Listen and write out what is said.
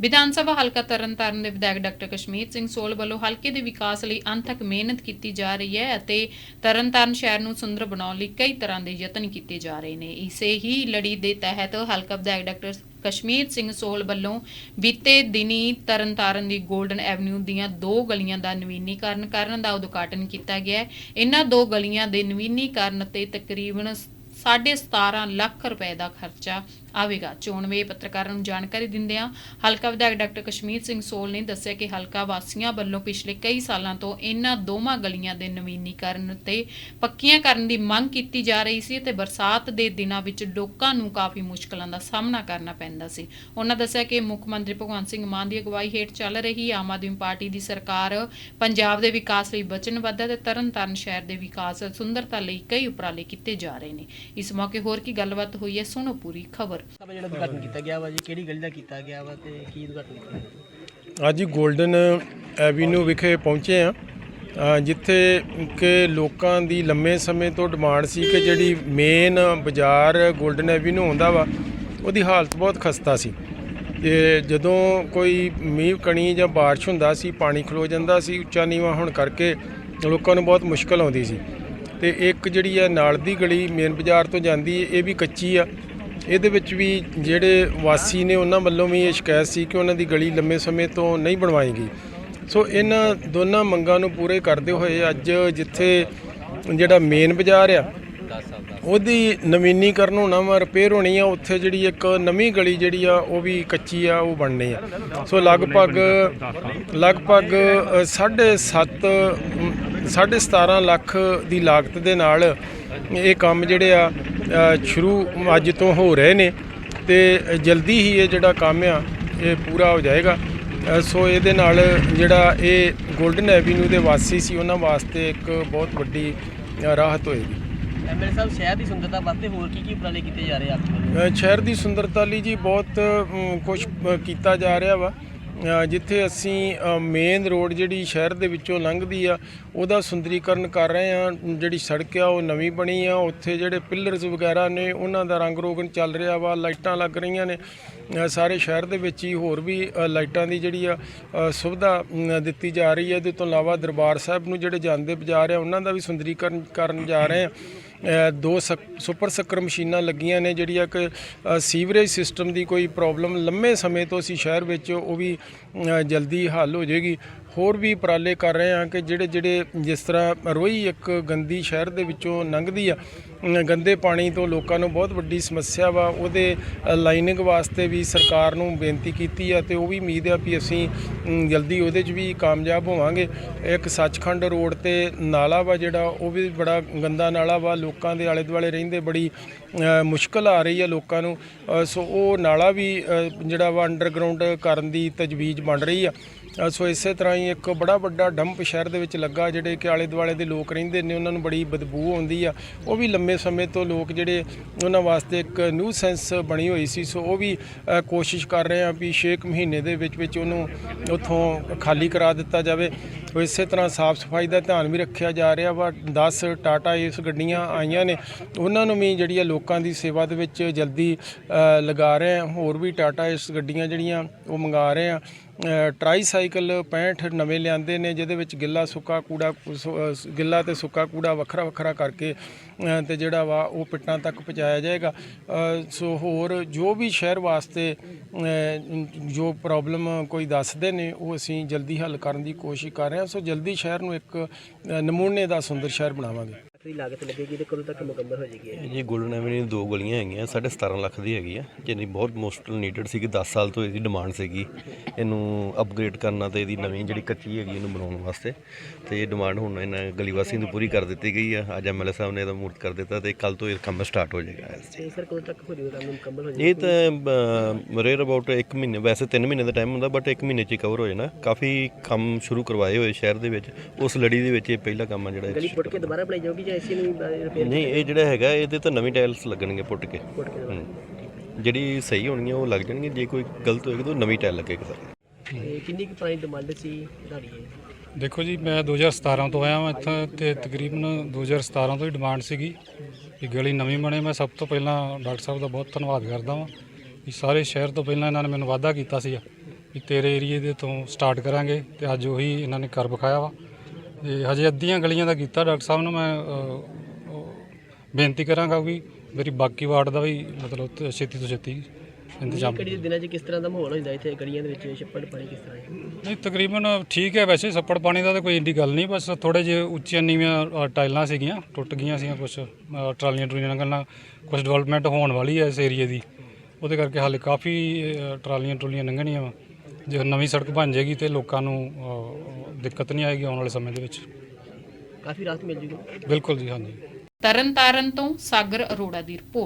ਵਿਧਾਨ ਸਭਾ ਹਲਕਾ ਤਰਨਤਾਰਨ ਦੇ ਵਿਧਾਇਕ ਡਾਕਟਰ ਕਸ਼ਮੀਰ ਸਿੰਘ ਸੋਲ ਵੱਲੋਂ ਹਲਕੇ ਦੇ ਵਿਕਾਸ ਲਈ ਅੰਤਕ ਮਿਹਨਤ ਕੀਤੀ ਜਾ ਰਹੀ ਹੈ ਅਤੇ ਤਰਨਤਾਰਨ ਸ਼ਹਿਰ ਨੂੰ ਸੁੰਦਰ ਬਣਾਉਣ ਲਈ ਕਈ ਤਰ੍ਹਾਂ ਦੇ ਯਤਨ ਕੀਤੇ ਜਾ ਰਹੇ ਨੇ। ਇਸੇ ਹੀ ਲੜੀ ਦੇ ਤਹਿਤ ਹਲਕਾ ਵਿਧਾਇਕ ਡਾਕਟਰ ਕਸ਼ਮੀਰ ਸਿੰਘ ਸੋਲ ਵੱਲੋਂ ਬੀਤੇ ਦਿਨੀ ਤਰਨਤਾਰਨ ਦੀ 골ਡਨ ਐਵਨਿਊ ਦੀਆਂ ਦੋ ਗਲੀਆਂ ਦਾ ਨਵੀਨੀਕਰਨ ਕਰਨ ਦਾ ਉਦਘਾਟਨ ਕੀਤਾ ਗਿਆ ਹੈ। ਇਹਨਾਂ ਦੋ ਗਲੀਆਂ ਦੇ ਨਵੀਨੀਕਰਨ ਤੇ ਤਕਰੀਬਨ 17.5 ਲੱਖ ਰੁਪਏ ਦਾ ਖਰਚਾ ਆਵੇਗਾ। ਚੋਣਵੇਂ ਪੱਤਰਕਾਰਾਂ ਨੂੰ ਜਾਣਕਾਰੀ ਦਿੰਦਿਆਂ ਹਲਕਾ ਵਿਧਾਇਕ ਡਾਕਟਰ ਕਸ਼ਮੀਰ ਸਿੰਘ ਸੋਲ ਨੇ ਦੱਸਿਆ ਕਿ ਹਲਕਾ ਵਾਸੀਆਂ ਵੱਲੋਂ ਪਿਛਲੇ ਕਈ ਸਾਲਾਂ ਤੋਂ ਇਹਨਾਂ ਦੋਵਾਂ ਗਲੀਆਂ ਦੇ ਨਵੀਨੀਕਰਨ ਤੇ ਪੱਕੀਆਂ ਕਰਨ ਦੀ ਮੰਗ ਕੀਤੀ ਜਾ ਰਹੀ ਸੀ ਤੇ ਬਰਸਾਤ ਦੇ ਦਿਨਾਂ ਵਿੱਚ ਲੋਕਾਂ ਨੂੰ ਕਾਫੀ ਮੁਸ਼ਕਲਾਂ ਦਾ ਸਾਹਮਣਾ ਕਰਨਾ ਪੈਂਦਾ ਸੀ। ਉਹਨਾਂ ਦੱਸਿਆ ਕਿ ਮੁੱਖ ਮੰਤਰੀ ਭਗਵੰਤ ਸਿੰਘ ਮਾਨ ਦੀ ਅਗਵਾਈ ਹੇਠ ਚੱਲ ਰਹੀ ਆਮ ਆਦਮੀ ਪਾਰਟੀ ਦੀ ਸਰਕਾਰ ਪੰਜਾਬ ਦੇ ਵਿਕਾਸ ਲਈ ਵਚਨਬੱਧ ਹੈ ਤੇ ਤਰਨਤਾਰਨ ਸ਼ਹਿਰ ਦੇ ਵਿਕਾਸ ਸੁੰਦਰਤਾ ਲਈ ਕਈ ਉਪਰਾਲੇ ਕੀਤੇ ਜਾ ਰਹੇ ਨੇ। ਇਸ ਮੌਕੇ ਹੋਰ ਕੀ ਗੱਲਬਾਤ ਹੋਈ ਹੈ ਸੁਣੋ ਪੂਰੀ ਖਬਰ। ਸਭ ਜਿਹੜਾ ਉਦਘਾਟਨ ਕੀਤਾ ਗਿਆ ਵਾ ਜੀ ਕਿਹੜੀ ਗਲੀ ਦਾ ਕੀਤਾ ਗਿਆ ਵਾ ਤੇ ਕੀ ਉਦਘਾਟਨ ਕੀਤਾ ਗਿਆ? ਅੱਜ ਹੀ 골ਡਨ ਐਵੀਨਿਊ ਵਿਖੇ ਪਹੁੰਚੇ ਆ ਜਿੱਥੇ ਕਿ ਲੋਕਾਂ ਦੀ ਲੰਮੇ ਸਮੇਂ ਤੋਂ ਡਿਮਾਂਡ ਸੀ ਕਿ ਜਿਹੜੀ ਮੇਨ ਬਾਜ਼ਾਰ 골ਡਨ ਐਵੀਨਿਊ ਹੁੰਦਾ ਵਾ ਉਹਦੀ ਹਾਲਤ ਬਹੁਤ ਖਸਤਾ ਸੀ। ਤੇ ਜਦੋਂ ਕੋਈ ਮੀਂਹ ਕਣੀ ਜਾਂ ਬਾਰਿਸ਼ ਹੁੰਦਾ ਸੀ ਪਾਣੀ ਖਲੋ ਜਾਂਦਾ ਸੀ ਉੱਚਾ ਨੀਵਾਂ ਹੋਣ ਕਰਕੇ ਲੋਕਾਂ ਨੂੰ ਬਹੁਤ ਮੁਸ਼ਕਲ ਆਉਂਦੀ ਸੀ। ਤੇ ਇੱਕ ਜਿਹੜੀ ਆ ਨਾਲ ਦੀ ਗਲੀ ਮੇਨ ਬਾਜ਼ਾਰ ਤੋਂ ਜਾਂਦੀ ਹੈ ਇਹ ਵੀ ਕੱਚੀ ਆ। ਇਹਦੇ ਵਿੱਚ ਵੀ ਜਿਹੜੇ ਵਾਸੀ ਨੇ ਉਹਨਾਂ ਵੱਲੋਂ ਵੀ ਇਹ ਸ਼ਿਕਾਇਤ ਸੀ ਕਿ ਉਹਨਾਂ ਦੀ ਗਲੀ ਲੰਮੇ ਸਮੇਂ ਤੋਂ ਨਹੀਂ ਬਣਵਾਈ ਗਈ। ਸੋ ਇਹਨਾਂ ਦੋਨਾਂ ਮੰਗਾਂ ਨੂੰ ਪੂਰੇ ਕਰਦੇ ਹੋਏ ਅੱਜ ਜਿੱਥੇ ਜਿਹੜਾ ਮੇਨ ਬਾਜ਼ਾਰ ਆ, ਉਹਦੀ ਨਵੀਨੀਕਰਨ ਹੋਣਾ ਵਾ ਰਿਪੇਅਰ ਹੋਣੀ ਆ, ਉੱਥੇ ਜਿਹੜੀ ਇੱਕ ਨਵੀਂ ਗਲੀ ਜਿਹੜੀ ਆ, ਉਹ ਵੀ ਕੱਚੀ ਆ, ਉਹ ਬਣਨੀ ਆ। ਸੋ ਲਗਭਗ ਲਗਭਗ 7.5 ਸਾਢੇ 17 ਲੱਖ ਦੀ ਲਾਗਤ ਦੇ ਨਾਲ ਇਹ ਕੰਮ ਜਿਹੜੇ ਆ ਸ਼ੁਰੂ ਅੱਜ ਤੋਂ ਹੋ ਰਹੇ ਨੇ ਤੇ ਜਲਦੀ ਹੀ ਇਹ ਜਿਹੜਾ ਕੰਮ ਆ ਇਹ ਪੂਰਾ ਹੋ ਜਾਏਗਾ। ਸੋ ਇਹਦੇ ਨਾਲ ਜਿਹੜਾ ਇਹ 골ਡਨ ਐਵੀਨਿਊ ਦੇ ਵਾਸੀ ਸੀ ਉਹਨਾਂ ਵਾਸਤੇ ਇੱਕ ਬਹੁਤ ਵੱਡੀ ਰਾਹਤ ਹੋਏਗੀ। ਐਮਐਲਏ ਸਾਹਿਬ ਸ਼ਹਿਰ ਦੀ ਸੁੰਦਰਤਾ ਵਾਸਤੇ ਹੋਰ ਕੀ ਕੀ ਉਪਰਾਲੇ ਕੀਤੇ ਜਾ ਰਹੇ ਆ ਸ਼ਹਿਰ ਦੀ ਸੁੰਦਰਤਾ ਲਈ ਜੀ ਬਹੁਤ ਕੁਝ ਕੀਤਾ ਜਾ ਰਿਹਾ ਵਾ। ਜਿੱਥੇ ਅਸੀਂ ਮੇਨ ਰੋਡ ਜਿਹੜੀ ਸ਼ਹਿਰ ਦੇ ਵਿੱਚੋਂ ਲੰਘਦੀ ਆ, ਉਹਦਾ ਸੁੰਦਰੀਕਰਨ ਕਰ ਰਹੇ ਆ। ਜਿਹੜੀ ਸੜਕ ਆ, ਉਹ ਨਵੀਂ ਬਣੀ ਆ। ਉੱਥੇ ਜਿਹੜੇ ਪਿਲਰਸ ਵਗੈਰਾ ਨੇ, ਉਹਨਾਂ ਦਾ ਰੰਗ ਰੋਗਨ ਚੱਲ ਰਿਹਾ ਵਾ, ਲਾਈਟਾਂ ਲੱਗ ਰਹੀਆਂ ਨੇ। ਸਾਰੇ ਸ਼ਹਿਰ ਦੇ ਵਿੱਚ ਹੀ ਹੋਰ ਵੀ ਲਾਈਟਾਂ ਦੀ ਜਿਹੜੀ ਆ ਸੁਵਿਧਾ ਦਿੱਤੀ ਜਾ ਰਹੀ ਹੈ ਇਹਦੇ ਤੋਂ ਇਲਾਵਾ ਦਰਬਾਰ ਸਾਹਿਬ ਨੂੰ ਜਿਹੜੇ ਜਾਂਦੇ ਬਾਜ਼ਾਰ ਆ, ਉਹਨਾਂ ਦਾ ਵੀ ਸੁੰਦਰੀਕਰਨ ਕਰਨ ਜਾ ਰਹੇ ਆ। ਦੋ ਸਕ- ਸੁਪਰ ਸੱਕਰ ਮਸ਼ੀਨਾਂ ਲੱਗੀਆਂ ਨੇ, ਜਿਹੜੀਆਂ ਕਿ ਸੀਵਰੇਜ ਸਿਸਟਮ ਦੀ ਕੋਈ ਪ੍ਰੋਬਲਮ ਲੰਮੇ ਸਮੇਂ ਤੋਂ ਅਸੀਂ ਸ਼ਹਿਰ ਵਿੱਚ ਉਹ ਵੀ ਜਲਦੀ ਹੱਲ ਹੋ ਜਾਏਗੀ। ਹੋਰ ਵੀ ਉਪਰਾਲੇ ਕਰ ਰਹੇ ਹਾਂ ਕਿ ਜਿਹੜੇ ਜਿਹੜੇ ਜਿਸ ਤਰ੍ਹਾਂ ਰੋਈ ਇੱਕ ਗੰਦੀ ਸ਼ਹਿਰ ਦੇ ਵਿੱਚੋਂ ਲੰਘਦੀ ਆ ਗੰਦੇ ਪਾਣੀ ਤੋਂ ਲੋਕਾਂ ਨੂੰ ਬਹੁਤ ਵੱਡੀ ਸਮੱਸਿਆ ਵਾ ਉਹਦੇ ਲਾਈਨਿੰਗ ਵਾਸਤੇ ਵੀ ਸਰਕਾਰ ਨੂੰ ਬੇਨਤੀ ਕੀਤੀ ਆ ਤੇ ਉਹ ਵੀ ਉਮੀਦ ਆ ਵੀ ਅਸੀਂ ਜਲਦੀ ਉਹਦੇ 'ਚ ਵੀ ਕਾਮਯਾਬ ਹੋਵਾਂਗੇ। ਇੱਕ ਸੱਚਖੰਡ ਰੋਡ ਤੇ ਨਾਲਾ ਵਾ ਜਿਹੜਾ ਉਹ ਵੀ ਬੜਾ ਗੰਦਾ ਨਾਲਾ ਵਾ ਲੋਕਾਂ ਦੇ ਆਲੇ ਦੁਆਲੇ ਰਹਿੰਦੇ ਬੜੀ ਅ, ਮੁਸ਼ਕਲ ਆ ਰਹੀ ਆ ਲੋਕਾਂ ਨੂੰ। ਸੋ ਉਹ ਨਾਲਾ ਵੀ ਜਿਹੜਾ ਵਾ ਅੰਡਰਗਰਾਉਂਡ ਕਰਨ ਦੀ ਤਜਵੀਜ਼ ਬਣ ਰਹੀ ਆ। ਸੋ ਇਸੇ ਤਰ੍ਹਾਂ ਹੀ ਇੱਕ ਬੜਾ ਵੱਡਾ ਡੰਪ ਸ਼ਹਿਰ ਦੇ ਵਿੱਚ ਲੱਗਾ, ਜਿਹੜੇ ਕਿ ਆਲੇ ਦੁਆਲੇ ਦੇ ਲੋਕ ਰਹਿੰਦੇ ਨੇ, ਉਹਨਾਂ ਨੂੰ ਬੜੀ ਬਦਬੂ ਆਉਂਦੀ ਆ। ਉਹ ਵੀ ਲੰਮੇ ਸਮੇਂ ਤੋਂ ਲੋਕ ਜਿਹੜੇ ਉਹਨਾਂ ਵਾਸਤੇ ਇੱਕ ਨਿਊ ਸੈਂਸ ਬਣੀ ਹੋਈ ਸੀ। ਸੋ ਉਹ ਵੀ ਕੋਸ਼ਿਸ਼ ਕਰ ਰਹੇ ਆ ਵੀ 6 ਮਹੀਨੇ ਦੇ ਵਿੱਚ ਵਿੱਚ ਉਹਨੂੰ ਉੱਥੋਂ ਖਾਲੀ ਕਰਾ ਦਿੱਤਾ ਜਾਵੇ। ਸੋ ਇਸੇ ਤਰ੍ਹਾਂ ਸਾਫ਼ ਸਫ਼ਾਈ ਦਾ ਧਿਆਨ ਵੀ ਰੱਖਿਆ ਜਾ ਰਿਹਾ ਵਾ। 10 ਟਾਟਾ ਇਸ ਗੱਡੀਆਂ ਆਈਆਂ ਨੇ। ਉਹਨਾਂ ਨੂੰ ਵੀ ਜਿਹੜੀ ਆ ਲੋਕਾਂ ਦੀ ਸੇਵਾ ਦੇ ਵਿੱਚ ਜਲਦੀ ਲਗਾ ਰਹੇ ਆ। ਹੋਰ ਵੀ ਟਾਟਾ ਇਸ ਗੱਡੀਆਂ ਜਿਹੜੀਆਂ ਉਹ ਮੰਗਾ ਰਹੇ ਆ। ਟਰਾਈ ਸਾਈਕਲ 65 ਨਵੇਂ ਲਿਆਂਦੇ ਨੇ ਜਿਹਦੇ ਵਿੱਚ ਗਿੱਲਾ ਸੁੱਕਾ ਕੂੜਾ ਸੁ- ਗਿੱਲਾ ਤੇ ਸੁੱਕਾ ਕੂੜਾ ਵੱਖਰਾ ਵੱਖਰਾ ਕਰਕੇ ਅ, ਤੇ ਜਿਹੜਾ ਵਾ ਉਹ ਪਿੱਟਾਂ ਤੱਕ ਪਹੁੰਚਾਇਆ ਜਾਏਗਾ। ਸੋ ਹੋਰ ਜੋ ਵੀ ਸ਼ਹਿਰ ਵਾਸਤੇ ਜੋ ਪ੍ਰੋਬਲਮ ਕੋਈ ਦੱਸਦੇ ਨੇ ਉਹ ਅਸੀਂ ਜਲਦੀ ਹੱਲ ਕਰਨ ਦੀ ਕੋਸ਼ਿਸ਼ ਕਰ ਰਹੇ ਹਾਂ। ਸੋ ਜਲਦੀ ਸ਼ਹਿਰ ਨੂੰ ਇੱਕ ਨਮੂਨੇ ਦਾ ਸੁੰਦਰ ਸ਼ਹਿਰ ਬਣਾਵਾਂਗੇ। ਦੀ ਲਾਗਤ ਲੱਗੇਗੀ ਤੇ ਕਦੋਂ ਤੱਕ ਮੁਕੰਮਲ ਹੋ ਜਾਏਗੀ? ਇਹ? ਜੀ ਗੋਲਡਨ ਐਵਨਿਊ ਦੋ ਗਲੀਆਂ ਹੈਗੀਆਂ ਸਾਢੇ 17 ਲੱਖ ਦੀ ਹੈਗੀ ਆ ਜਿਹਦੀ ਬਹੁਤ ਮੋਸਟ ਨੀਡਡ ਸੀਗੀ 10 ਸਾਲ ਤੋਂ ਇਹਦੀ ਡਿਮਾਂਡ ਸੀਗੀ। ਇਹਨੂੰ ਅਪਗ੍ਰੇਡ ਕਰਨਾ ਤੇ ਇਹਦੀ ਨਵੀਂ ਜਿਹੜੀ ਕੱਚੀ ਹੈਗੀ ਇਹਨੂੰ ਬਣਾਉਣ ਵਾਸਤੇ। ਤੇ ਇਹ ਡਿਮਾਂਡ ਹੁਣ ਇਹਨਾਂ ਗਲੀ ਵਾਸੀਆਂ ਨੂੰ ਪੂਰੀ ਕਰ ਦਿੱਤੀ ਗਈ ਆ। ਅੱਜ ਐਮਐਲਏ ਸਾਹਿਬ ਨੇ ਇਹਦਾ ਮੂਰਤ ਕਰ ਦਿੱਤਾ ਤੇ ਕੱਲ ਤੋਂ ਇਹ ਕੰਮ ਸਟਾਰਟ ਹੋ ਜਾਏਗਾ। ਤੇ ਸਰ ਕਦੋਂ ਤੱਕ ਹੋ ਜਾਏਗਾ ਕੰਮ? ਮੁਕੰਮਲ ਹੋ ਇਹ ਤਾਂ ਰੇਅਰ ਅਬਾਊਟ 1 ਮਹੀਨੇ ਵੈਸੇ 3 ਮਹੀਨੇ ਦਾ ਟਾਈਮ ਹੁੰਦਾ ਬਟ 1 ਮਹੀਨੇ 'ਚ ਹੀ ਕਵਰ ਹੋ ਜਾਣਾ। ਕਾਫੀ ਕੰਮ ਸ਼ੁਰੂ ਕਰਵਾਏ ਹੋਏ ਸ਼ਹਿਰ ਦੇ ਵਿੱਚ ਉਸ ਲੜੀ ਦੇ ਵਿੱਚ ਇਹ ਪਹਿਲਾ ਕੰਮ ਆ ਜਿਹੜਾ ਗਲੀ ਪੁੱਟ ਕੇ ਦੁਬਾਰਾ ਬਣਾਈ ਜਾਊਗੀ ਇਸੇ ਨੂੰ ਰਿਪੇਅਰ ਨਹੀਂ ਇਹ ਜਿਹੜਾ ਹੈਗਾ ਇਹਦੇ ਤਾਂ ਨਵੀਂ ਟਾਇਲਸ ਲੱਗਣਗੇ ਪੁੱਟ ਕੇ। ਪੁੱਟ ਕੇ। ਜਿਹੜੀ ਸਹੀ ਹੋਣੀ ਉਹ ਲੱਗ ਜਾਣਗੇ ਜੇ ਕੋਈ ਗਲਤ ਹੋਏਗੀ ਤਾਂ ਨਵੀਂ ਟਾਇਲ ਲੱਗੇਗੀ ਸਰ ਕਿੰਨੀ ਕੁ ਪੁਰਾਣੀ ਡਿਮਾਂਡ ਸੀ ਤੁਹਾਡੀ ਇਹ? ਦੇਖੋ ਜੀ ਮੈਂ 2017 ਤੋਂ ਆਇਆ ਹਾਂ ਇੱਥੇ ਤੇ ਤਕਰੀਬਨ 2017 ਤੋਂ ਹੀ ਡਿਮਾਂਡ ਸੀਗੀ। ਕਿ ਗਲੀ ਨਵੀਂ ਬਣੇ। ਮੈਂ ਸਭ ਤੋਂ ਪਹਿਲਾਂ ਡਾਕਟਰ ਸਾਹਿਬ ਦਾ ਬਹੁਤ ਧੰਨਵਾਦ ਕਰਦਾ ਹਾਂ ਕਿ ਸਾਰੇ ਸ਼ਹਿਰ ਤੋਂ ਪਹਿਲਾਂ ਇਹਨਾਂ ਨੇ ਮੈਨੂੰ ਵਾਅਦਾ ਕੀਤਾ ਸੀ ਵੀ ਤੇਰੇ ਏਰੀਏ ਦੇ ਤੋਂ ਸਟਾਰਟ ਕਰਾਂਗੇ ਤੇ ਅੱਜ ਉਹੀ ਇਹਨਾਂ ਨੇ ਕਰ ਵਿਖਾਇਆ ਵਾ। ਤੇ ਹਜੇ ਅੱਧੀਆਂ ਗਲੀਆਂ ਦਾ ਕੀਤਾ ਡਾਕਟਰ ਸਾਹਿਬ ਨੂੰ ਮੈਂ ਅ, ਬੇਨਤੀ ਕਰਾਂਗਾ ਵੀ ਮੇਰੀ ਬਾਕੀ ਵਾਰਡ ਦਾ ਵੀ ਮਤਲਬ ਤੇ ਛੇਤੀ ਤੋਂ ਛੇਤੀ ਇੰਤਜ਼ਾਮ ਕਿਹੜੀ ਦਿਨਾਂ 'ਚ ਕਿਸ ਤਰ੍ਹਾਂ ਦਾ ਮਾਹੌਲ ਹੁੰਦਾ ਇੱਥੇ? ਗਲੀਆਂ ਦੇ ਵਿੱਚ ਛੱਪੜ ਪਾਣੀ ਕਿਸ ਤਰ੍ਹਾਂ ਹੈ? ਨਹੀਂ ਤਕਰੀਬਨ ਠੀਕ ਹੈ ਵੈਸੇ ਛੱਪੜ ਪਾਣੀ ਦਾ ਤਾਂ ਕੋਈ ਇੰਡੀ ਗੱਲ ਨਹੀਂ ਬਸ ਥੋੜੇ ਜਿਹੇ ਉੱਚੀਆਂ ਨੀਵੀਆਂ ਅ, ਟਾਈਲਾਂ ਸੀਗੀਆਂ ਟੁੱਟ ਗਈਆਂ ਸੀਗੀਆਂ ਕੁਝ ਟਰਾਲੀਆਂ ਟਰੂਲੀਆਂ ਨਾਲ ਕੁਝ ਡਿਵੈਲਪਮੈਂਟ ਹੋਣ ਵਾਲੀ ਹੈ ਇਸ ਏਰੀਏ ਦੀ। ਉਹਦੇ ਕਰਕੇ ਹਾਲੇ ਕਾਫੀ ਅ, ਟਰਾਲੀਆਂ ਟਰੂਲੀਆਂ ਲੰਘਣੀਆਂ ਵਾ। ਜੇ ਨਵੀਂ ਸੜਕ ਬਣ ਜਾਏਗੀ ਤੇ ਲੋਕਾਂ ਨੂੰ ਦਿੱਕਤ ਨਹੀਂ ਆਏਗੀ ਆਉਣ ਵਾਲੇ ਸਮੇਂ ਦੇ ਵਿੱਚ। ਕਾਫੀ ਰਾਹਤ ਮਿਲ ਜੂਗੀ। ਬਿਲਕੁਲ ਜੀ ਹਾਂਜੀ। ਤਰਨਤਾਰਨ ਤੋਂ ਸਾਗਰ ਅਰੋੜਾ ਦੀ ਰਿਪੋਰਟ।